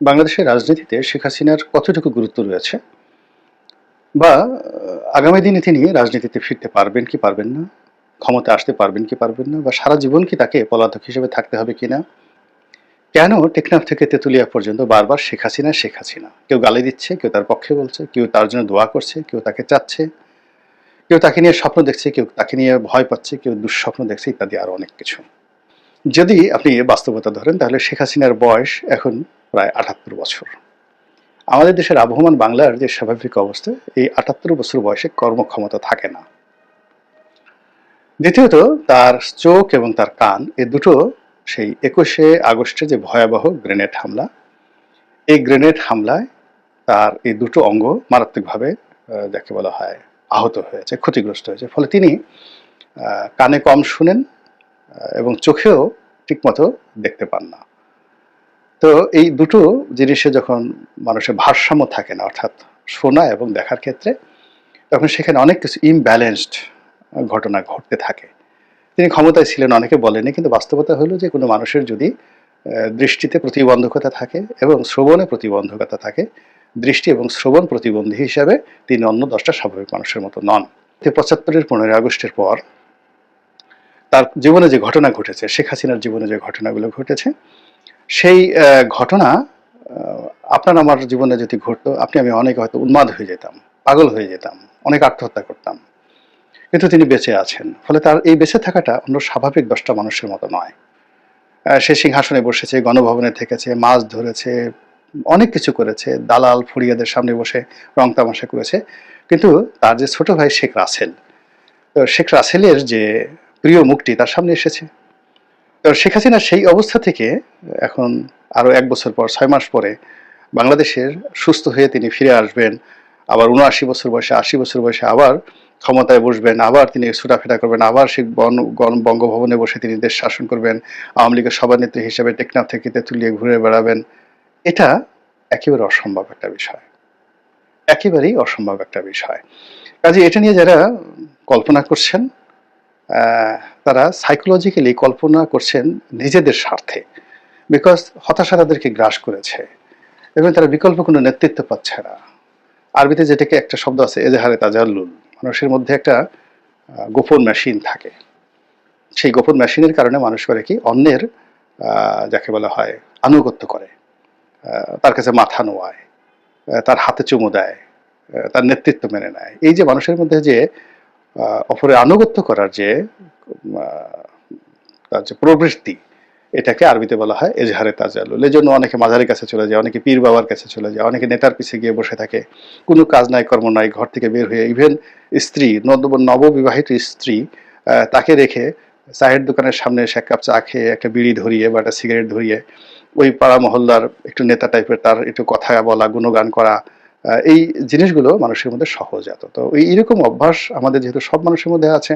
বাংলাদেশের রাজনীতিতে শেখ হাসিনার কতটুকু গুরুত্ব রয়েছে? বা আগামী দিনে তিনি রাজনীতিতে ফিরতে পারবেন কি পারবেন না? ক্ষমতা আসতে পারবেন কি পারবেন না? বা সারা জীবন কি তাকে পলাতক হিসেবে থাকতে হবে কি না? কেন টেকনাফ থেকে তেঁতুলিয়া পর্যন্ত বারবার শেখ হাসিনা শেখ হাসিনা? কেউ গালি দিচ্ছে, কেউ তার পক্ষে বলছে, কেউ তার জন্য দোয়া করছে, কেউ তাকে চাচ্ছে, কেউ তাকে নিয়ে স্বপ্ন দেখছে, কেউ তাকে নিয়ে ভয় পাচ্ছে, কেউ দুঃস্বপ্ন দেখছে ইত্যাদি আরও অনেক কিছু। যদি আপনি বাস্তবতা ধরেন, তাহলে শেখ হাসিনার বয়স এখন প্রায় আটাত্তর বছর। আমাদের দেশের আবহমান বাংলার যে স্বাভাবিক অবস্থা, এই আটাত্তর বছর বয়সে কর্মক্ষমতা থাকে না। দ্বিতীয়ত, তার চোখ এবং তার কান, এ দুটো সেই একুশে আগস্টে যে ভয়াবহ গ্রেনেড হামলা, এই গ্রেনেড হামলায় তার এই দুটো অঙ্গ মারাত্মকভাবে যাকে বলা হয় আহত হয়েছে, ক্ষতিগ্রস্ত হয়েছে। ফলে তিনি কানে কম শুনেন এবং চোখেও ঠিকমতো দেখতে পান না। তো এই দুটো জিনিসে যখন মানুষের ভারসাম্য থাকে না, অর্থাৎ শোনা এবং দেখার ক্ষেত্রে, তখন সেখানে অনেক কিছু ইমব্যালেন্সড ঘটনা ঘটতে থাকে। তিনি ক্ষমতায় ছিলেন, অনেকে বলেনি কিন্তু বাস্তবতা হলো যে কোনো মানুষের যদি দৃষ্টিতে প্রতিবন্ধকতা থাকে এবং শ্রবণে প্রতিবন্ধকতা থাকে, দৃষ্টি এবং শ্রবণ প্রতিবন্ধী হিসাবে তিনি অন্য দশটা স্বাভাবিক মানুষের মতো নন। পঁচাত্তরের পনেরোই আগস্টের পর তার জীবনে যে ঘটনা ঘটেছে, শেখ হাসিনার জীবনে যে ঘটনাগুলো ঘটেছে, সেই ঘটনা আপনার আমার জীবনে যদি ঘটতো, আপনি, আমি অনেক হয়তো উন্মাদ হয়ে যেতাম, পাগল হয়ে যেতাম, অনেক আত্মহত্যা করতাম। কিন্তু তিনি বেঁচে আছেন। ফলে তার এই বেঁচে থাকাটা অন্য স্বাভাবিক দশটা মানুষের মতো নয়। সে সিংহাসনে বসেছে, গণভবনে থেকেছে, মাছ ধরেছে, অনেক কিছু করেছে, দালাল ফুরিয়াদের সামনে বসে রং তামাশা করেছে। কিন্তু তার যে ছোট ভাই শেখ রাসেল, তো শেখ রাসেলের যে প্রিয় মুখটি তার সামনে এসেছে। তো শেখ হাসিনা সেই অবস্থা থেকে এখন আরও এক বছর পর ছয় মাস পরে বাংলাদেশের সুস্থ হয়ে তিনি ফিরে আসবেন। আবার উনআশি বছর বয়সে, আশি বছর বয়সে আবার ক্ষমতায় বসবেন, আবার তিনি ছোটাফেরা করবেন, আবার সেই বন- বঙ্গভবনে বসে তিনি দেশ শাসন করবেন, আওয়ামী লীগের সভানেত্রী হিসেবে টেকনাফ থেকে তেঁতুলিয়ে ঘুরে বেড়াবেন। এটা একেবারে অসম্ভব একটা বিষয়। একেবারেই অসম্ভব একটা বিষয়। কাজে এটা নিয়ে যারা কল্পনা করছেন তারা সাইকোলজিক্যালি কল্পনা করছেন নিজেদের স্বার্থে বিকজ হতাশা তাদেরকে গ্রাস করেছে এবং তারা বিকল্প কোনো নেতৃত্ব পাচ্ছে না। আরবিতে যেটাকে একটা শব্দ আছে, এজাহারে তাজাল্লুল, মানুষের মধ্যে একটা গোপন মেশিন থাকে। সেই গোপন মেশিনের কারণে মানুষ করে কি, অন্যের যাকে বলা হয়, আনুগত্য করে। তার কাছে মাথা নোয়ায় তার হাতে চুমু দেয় তার নেতৃত্ব মেনে নেয়। এই যে মানুষের মধ্যে যে অপরের আনুগত্য করার যে তার যে প্রবৃত্তি, এটাকে আরবিতে বলা হয় এজহারে তাজালুল এই জন্য অনেকে মাঝারের কাছে চলে যায়, অনেকে পীর বাবার কাছে চলে যায়, অনেকে নেতার পিছে গিয়ে বসে থাকে। কোনো কাজ নাই, কর্ম নাই, ঘর থেকে বের হয়ে ইভেন স্ত্রী, নব- নববিবাহিত স্ত্রী তাকে রেখে চায়ের দোকানের সামনে এসে এক কাপ চা খেয়ে, একটা বিড়ি ধরিয়ে বা একটা সিগারেট ধরিয়ে, ওই পাড়া মহল্লার একটু নেতা টাইপের তার একটু কথা বলা, গুণগান করা এই জিনিসগুলো মানুষের মধ্যে সহজাত তো এইরকম অভ্যাস আমাদের যেহেতু সব মানুষের মধ্যে আছে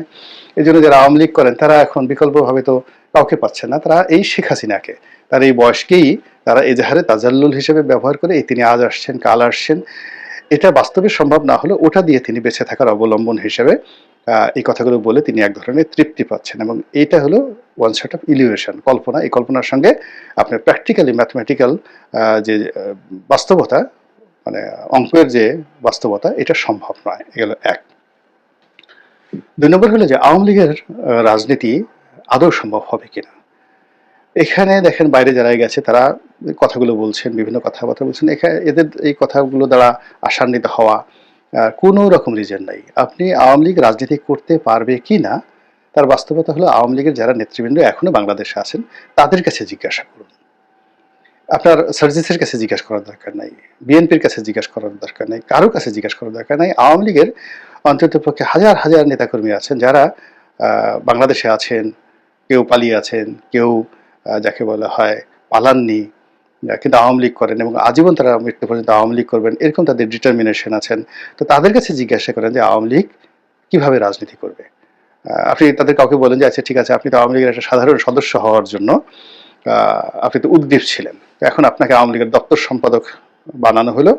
এই জন্য যারা আওয়ামী লীগ করেন, তারা এখন বিকল্পভাবে তো কাউকে পাচ্ছে না। তারা এই শেখ হাসিনাকে, তার এই বয়সকেই তারা এজাহারে তাজাল্লুল হিসেবে ব্যবহার করে, এই তিনি আজ আসছেন, কাল আসছেন। এটা বাস্তবে সম্ভব না হলে ওটা দিয়ে তিনি বেঁচে থাকার অবলম্বন হিসেবে এই কথাগুলো বলে তিনি এক ধরনের তৃপ্তি পাচ্ছেন। এবং এইটা হলো ওয়ান সেট অফ ইলিউশন কল্পনা। এই কল্পনার সঙ্গে আপনার প্র্যাকটিক্যালি ম্যাথমেটিক্যাল যে বাস্তবতা মানে অঙ্কের যে বাস্তবতা, এটা সম্ভব নয়। এগুলো এক। দুই নম্বর হলো যে আওয়ামী লীগের রাজনীতি আদৌ সম্ভব হবে কিনা? এখানে দেখেন বাইরে যারা গেছে, তারা কথাগুলো বলছেন, বিভিন্ন কথাবার্তা বলছেন। এখানে এদের এই কথাগুলো দ্বারা আশান্বিত হওয়া কোনো রকম রিজন নাই। আপনি আওয়ামী লীগ রাজনীতি করতে পারবে কি না তার বাস্তবতা হলো আওয়ামী লীগের যারা নেতৃবৃন্দ এখনও বাংলাদেশে আছেন, তাদের কাছে জিজ্ঞাসা করুন। আপনার সার্জিসের কাছে জিজ্ঞাসা করার দরকার নাই, বিএনপির কাছে জিজ্ঞাসা করার দরকার নাই কারও কাছে জিজ্ঞাসা করার দরকার নাই। আওয়ামী লীগের অন্তত পক্ষে হাজার হাজার নেতাকর্মী আছেন যারা বাংলাদেশে আছেন, কেউ পালিয়ে আছেন, কেউ যাকে বলা হয় পালাননি কিন্তু আওয়ামী লীগ করেন এবং আজীবন তারা মৃত্যু পর্যন্ত আওয়ামী লীগ করবেন, এরকম তাদের ডিটারমিনেশন আছেন। তো তাদের কাছে জিজ্ঞাসা করেন যে আওয়ামী লীগ কীভাবে রাজনীতি করবে? আপনি তাদের কাউকে বলেন যে আচ্ছা ঠিক আছে, আপনি তো আওয়ামী লীগের একটা সাধারণ সদস্য হওয়ার জন্য আপনি তো উদ্দীপ ছিলেন। এখন আপনাকে আওয়ামী লীগের দপ্তর সম্পাদক বানানো হলো,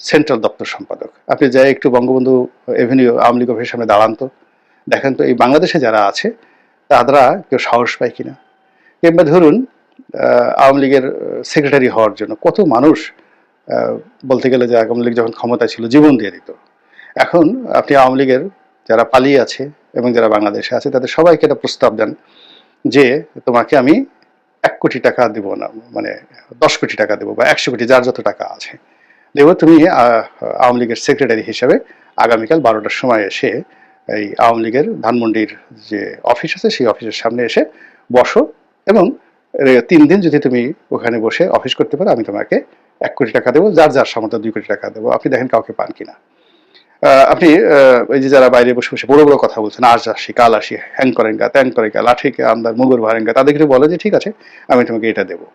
সেন্ট্রাল দপ্তর সম্পাদক। আপনি যাই একটু বঙ্গবন্ধু এভিনিউ আওয়ামী লীগ অফিসের সামনে দাঁড়ান তো, দেখেন তো এই বাংলাদেশে যারা আছে তারা কেউ সাহস পায় কিনা? কিংবা ধরুন আওয়ামী লীগের সেক্রেটারি হওয়ার জন্য কত মানুষ বলতে গেলে যে আওয়ামী লীগ যখন ক্ষমতায় ছিল, জীবন দিয়ে দিত। এখন আপনি আওয়ামী লীগের যারা পালিয়ে আছে এবং যারা বাংলাদেশে আছে, তাদের সবাইকে একটা প্রস্তাব দেন যে, তোমাকে আমি কোটি টাকা দেবো না মানে দশ কোটি টাকা দেবো বা একশো কোটি, যার যত টাকা আছে। দেবো, তুমি আওয়ামী লীগের সেক্রেটারি হিসাবে আগামীকাল বারোটার সময় এসে এই আওয়ামী লীগের ধানমন্ডির যে অফিস আছে, সেই অফিসের সামনে এসে বসো এবং তিন দিন যদি তুমি ওখানে বসে অফিস করতে পারো, আমি তোমাকে এক কোটি টাকা দেবো, যার যার সামর্থ্য দুই কোটি টাকা দেবো। আপনি দেখেন কাউকে পান কিনা। আপনি এই যে যারা বাইরে বসে বসে বড় বড় কথা বলছেন আজ আসি, কাল আসি, হ্যাং করেঙ্গা ত্যাং করেঙ্গা লাঠিকে আমদার মুগুর ভারেঙ্গা তাদেরকে বলে যে, ঠিক আছে, আমি তোমাকে এটা দেবো।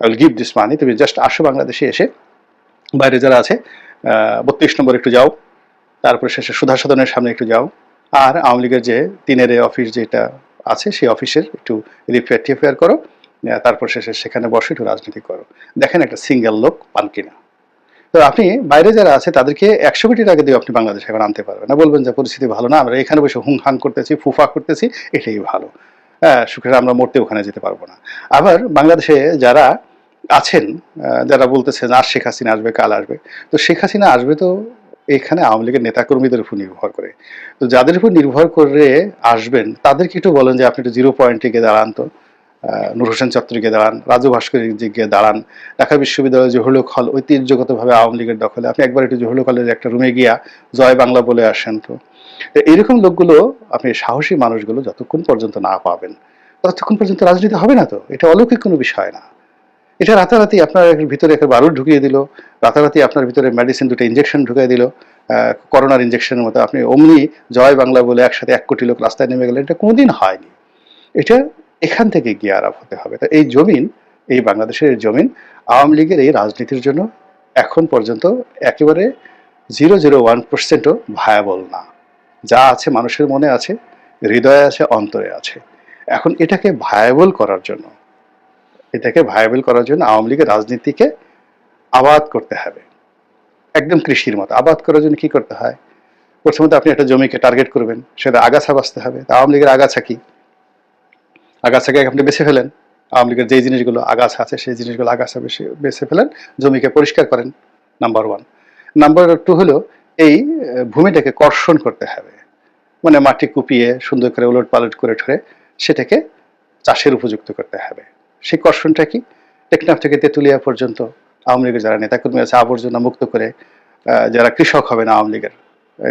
I will give this money তুমি জাস্ট আসো বাংলাদেশে এসে, বাইরে যারা আছে বত্রিশ নম্বর একটু যাও, তারপরে শেষে সুধা সদনের সামনে একটু যাও, আর আওয়ামী লীগের যে তিনের অফিস যেটা আছে, সেই অফিসের একটু রিপেয়ার টিপেয়ার করো তারপর শেষে সেখানে বসে, একটু রাজনীতি করো। দেখেন একটা সিঙ্গেল লোক পান কিনা। তো আপনি বাইরে যারা আছে, তাদেরকে একশো কোটি টাকা দিয়ে আপনি বাংলাদেশে এখন আনতে পারবেন না। বলবেন যে পরিস্থিতি ভালো না, আমরা এখানে বসে হুং হাং করতেছি, ফুফা করতেছি, এটাই ভালো। হ্যাঁ সুখের আমরা মরতে ওখানে যেতে পারব না। আবার বাংলাদেশে যারা আছেন যারা বলতেছেন আর শেখ হাসিনা আসবে, কাল আসবে। তো শেখ হাসিনা আসবে তো এখানে আওয়ামী লীগের নেতাকর্মীদের উপর নির্ভর করে। তো যাদের উপর নির্ভর করে আসবেন, তাদেরকে একটু বলেন যে, আপনি একটু জিরো পয়েন্টে গিয়ে দাঁড়ান তো। নূর হোসেন চত্বরে গিয়ে দাঁড়ান, রাজু ভাস্কর গিয়ে দাঁড়ান, ঢাকা বিশ্ববিদ্যালয় জহুরুল হল ঐতিহ্যগতভাবে আওয়ামী লীগের দখলে। আপনি একবার একটু জহুরুল হলের একটা রুমে গিয়া জয় বাংলা বলে আসেন তো। এইরকম লোকগুলো, আপনি সাহসী মানুষগুলো যতক্ষণ পর্যন্ত না পাবেন, ততক্ষণ পর্যন্ত রাজনীতি হবে না তো। এটা অলৌকিক কোনো বিষয় না। এটা রাতারাতি আপনার ভিতরে একটা বারুদ ঢুকিয়ে দিল, রাতারাতি আপনার ভিতরে মেডিসিন দুটো ইঞ্জেকশন ঢুকিয়ে দিল করোনার ইঞ্জেকশনের মতো। আপনি অমনি জয় বাংলা বলে একসাথে এক কোটি লোক রাস্তায় নেমে গেলেন, এটা কোনোদিন হয়নি। এটা এখান থেকে গিয়ে আরব হতে হবে। তো এই জমিন, এই বাংলাদেশের জমিন আওয়ামী লীগের এই রাজনীতির জন্য এখন পর্যন্ত একেবারে জিরো জিরো ওয়ান পার্সেন্টও ভায়াবল না। যা আছে মানুষের মনে আছে, হৃদয়ে আছে, অন্তরে আছে। এখন এটাকে ভায়াবল করার জন্য, এটাকে ভায়াবল করার জন্য আওয়ামী লীগের রাজনীতিকে আবাদ করতে হবে। একদম কৃষির মতো আবাদ করার জন্য কি করতে হয়? প্রথমত আপনি একটা জমিকে টার্গেট করবেন, সেটা আগাছা বাঁচতে হবে। তা আওয়ামী লীগের আগাছা কি? আগাছাকে আপনি বেছে ফেলেন, আওয়ামী লীগের যে জিনিসগুলো আগাছা আছে, সেই জিনিসগুলো আগাছা বেশি বেছে ফেলেন, জমিকে পরিষ্কার করেন নাম্বার ওয়ান নাম্বার টু হলো এই ভূমিটাকে কর্ষণ করতে হবে। মানে মাটি কুপিয়ে সুন্দর করে উলট পালট করে ঠরে সেটাকে চাষের উপযুক্ত করতে হবে। সেই কর্ষণটা কি? টেকনাফ থেকে তেঁতুলিয়া পর্যন্ত আওয়ামী লীগের যারা নেতাকর্মী আছে, আবর্জনা মুক্ত করে যারা কৃষক হবেন আওয়ামী লীগের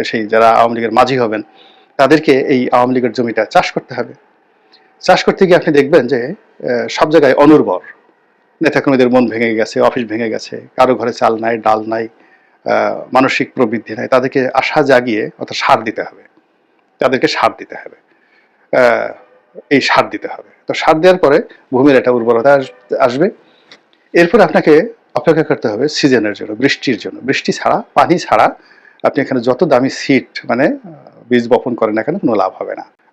সেই যারা আওয়ামী লীগের মাঝি হবেন, তাদেরকে এই আওয়ামী লীগের জমিটা চাষ করতে হবে। চাষ করতে গিয়ে আপনি দেখবেন যে সব জায়গায় অনুর্বর। নেতাকর্মীদের মন ভেঙে গেছে, অফিস ভেঙে গেছে, কারও ঘরে চাল নাই, ডাল নাই মানসিক প্রবৃদ্ধি নাই, তাদেরকে আশা জাগিয়ে অর্থাৎ সার দিতে হবে। তাদেরকে সার দিতে হবে। এই সার দিতে হবে। তো সার দেওয়ার পরে ভূমির একটা উর্বরতা আস- আসবে। এরপর আপনাকে অপেক্ষা করতে হবে সিজনের জন্য, বৃষ্টির জন্য। বৃষ্টি ছাড়া, পানি ছাড়া আপনি এখানে যত দামি সিট মানে বীজ বপন করেন না কোনো লাভ হবে না।